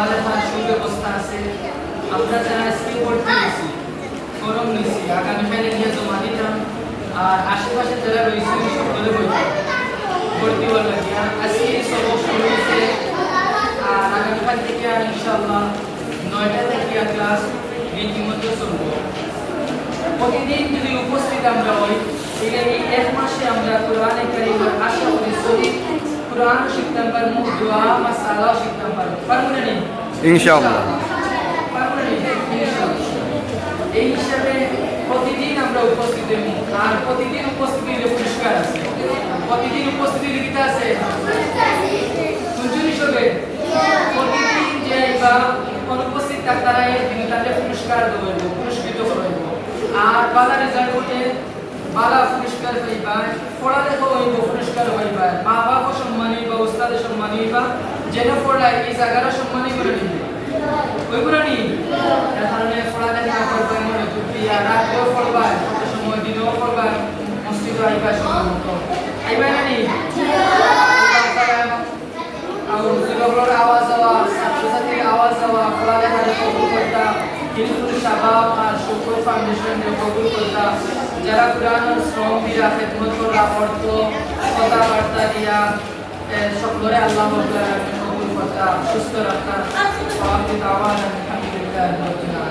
আমাদের তার সুব্যবস্থা আছে। আমরা যারা স্কিমবোর্ড নিয়েছি ফরম নিয়েছি আগামী ফেলে নিয়ে জমা দিতাম আর আশেপাশে যারা রয়েছে সকলে বলতাম ভর্তি বলা গিয়া আজকে এই সমস্যা রয়েছে আর আগামীকাল থেকে আর ইনশাল্লাহ নয়টা থেকে ক্লাস রীতিমতো চলব। প্রতিদিন যদি উপস্থিত আমরা হই, তাহলে এই এক মাসে আমরা কোরআনে কারিমের আশা করি শরীর কোরআন শিখতাম পারব দোয়া মাসালাও শিখতাম পারব পারব না? ইনশাআল্লাহ। এই আর প্রতিদিন উপস্থিতি হইলে পুরস্কার আছে। প্রতিদিন উপস্থিতি লিখিত আছে? শুনছুন যে বা অনুপস্থিত ডাক্তারা তিনি তাদের পুরস্কার দেবো পুরস্কৃত করব আর বালা রেজাল্ট হইবা যেন পড়ায় এই জায়গাটা সম্মানই করে নিবে ওই করে নি এর কারণে পড়ালেখা করবা মনে তুপিয়া রাতেও পড়বা কত সময় দিনেও পড়বা মসজিদ আইবা সময় মতো আইবা না নি আর আওয়াজ দেওয়া ছাত্রছাত্রীর আওয়াজ দেওয়া পড়ালেখার কবুল করতা হিলফুল শাবাব আর শুক্র ফাউন্ডেশনের কবুল করতা যারা পুরানোর শ্রম দিয়া খেদমত করা অর্থ কথাবার্তা দিয়া এ, সকলরে وتعالى شسترك وآخر دعوانا الحمد لله رب العالمين